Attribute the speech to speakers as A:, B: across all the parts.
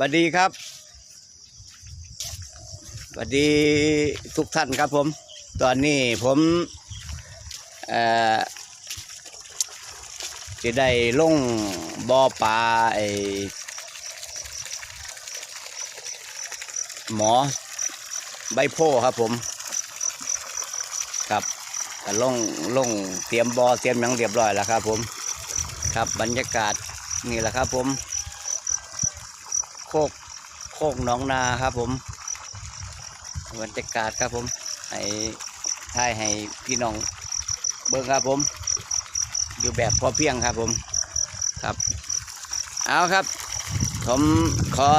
A: สวัสดีครับสวัสดีทุกท่านครับผม ตอนนี้ผมจะได้ลงบ่อปลาไอหมอใบโพครับผม ครับลงลงเตรียมบอ่อเตรียมหยังเรียบร้อยแล้วครับผม ครับบรรยากาศนี่แหละครับผม โคกโคกหนองนาครับผมบรรยากาศครับผมให้ถ่ายให้พี่น้องเบิ่งครับผม อยู่แบบพอเพียงครับผมครับ เอาครับ ผมขอ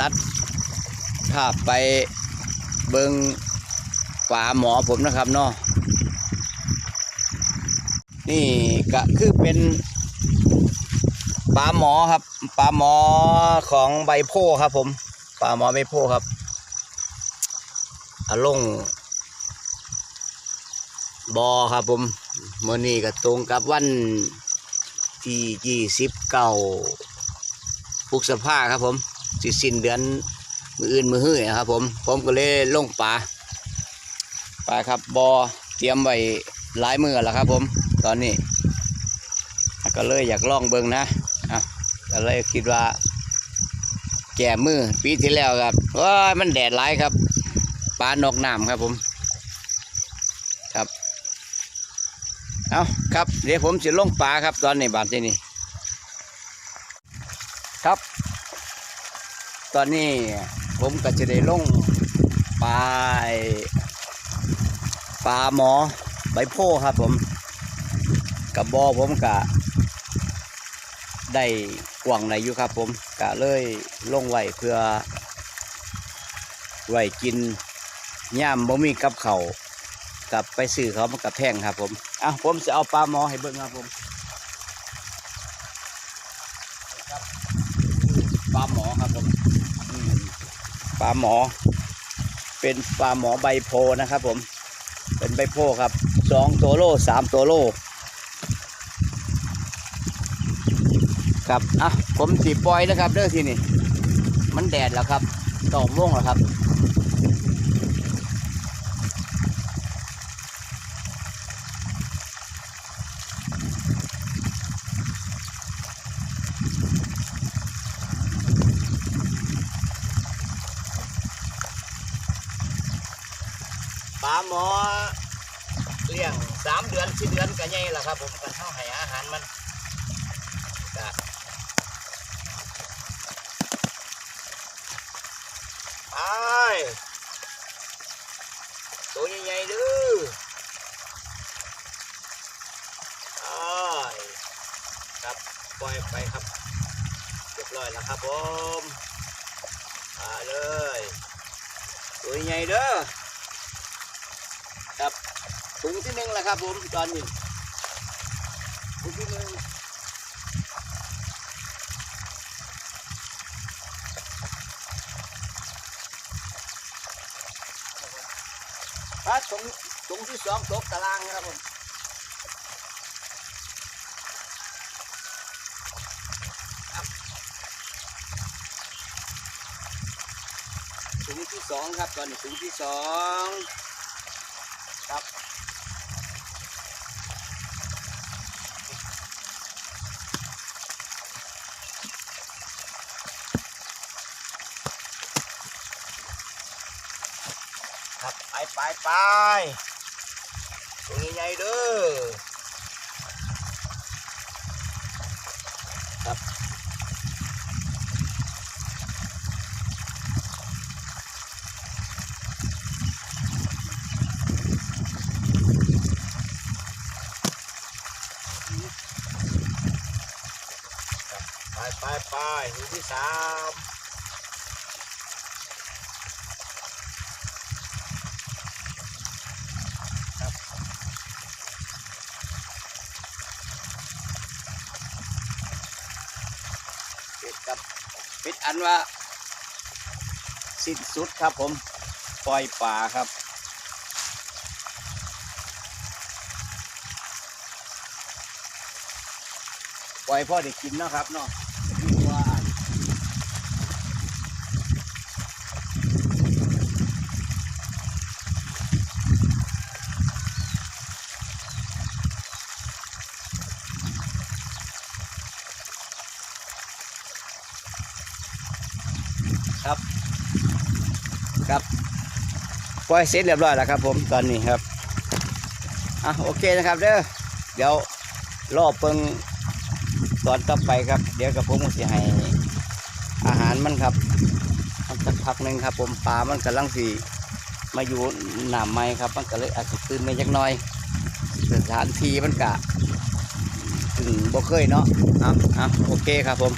A: ตัดภาพไปเบิงป่าหมอผมนะครับเนาะนี่ก็คือเป็น ปลาหมอครับปลาหมอของใบโพครับ ผมปลาหมอใบโพครับอาลงบอครับ ผมเมื่อนี้ก็ตรงกับวันที่ยี่สิบเก้าพฤษภาครับ ผมสิสิ้นเดือนมืออื่นมือหื้อนะครับ ผม ผมก็เลยลงปลาปลาครับบอเตรียมไว้หลายมือแล้วครับ ผม ตอนนี้ก็เลยอยากลองเบิงนะ อะก็เลยคิดว่า แก่มือปีที่แล้วครับว้ามันแดดร้ายครับปลานอกน้ำครับผม ครับเอาครับ เดี๋ยวผมจะลงปลาครับ ตอนนี้บาทที่นี่ครับ ตอนนี้ผมก็จะได้ลงปลาปลาหมอใบโพครับผมกับบอผมกะ ได้กว่างในอยู่ครับผมกะเลยลงไว้เพื่อ ไว้กินย่ามบ่มีกับเขากลับไปซื้อเขามันกับแพงครับผมอะผมจะเอาปลาหมอให้เบิ่งครับผมปลาหมอครับผมปลาหมอ เป็นปลาหมอใบโพนะครับผม เป็นใบโพครับสองตัวโลสามตัวโล ครับอะผมสีปล่อยนะครับเด้อที่นี่มันแดดแล้วครับตอกม่วงแล้วครับปลาหมอเลี้ยงสามเดือนสี่เดือนก็ใหญ่แล้วครับ ผมกันเท่าให้อาหารมันจ้ ไปตัวใหญ่ๆดื้อไปครับปล่อยไปครับเรียบร้อยแล้วครับผมมาเลยตัวใหญ่เด้อครับถุงที่หนึ่งแล้วครับผมตอนนี้ถุงที่หนึ่ง ครับตรงตรงที่สองตกตารางครับผมครับถุงที่สองครับตอนนี้ถุงที่สองครับ ไปไปไปตรงนี้ใหญ่เด้อครับไปไปไปถุงที่สาม ปิดครับปิดอันว่าสิ้นสุดครับผมปล่อยป่าครับปล่อยพ่อได้กินเนาะครับเนาะว่า ครับครับปล่อยเสร็จเรียบร้อยแล้วครับ ผมตอนนี้ครับอะโอเคนะครับเด้อเดี๋ยวรอบเปิงตอนต่อไปครับ เดี๋ยวกับผมจะให้อาหารมันครับมันสักพักหนึ่งครับ ผมปลามันกำลังสีมาอยู่หนามไม้ครับ มันก็เลยอาจจะตื่นมาจักหน่อยสถานที่มันกะถึงบ่เคยเนาะอะอะโอเคครับผม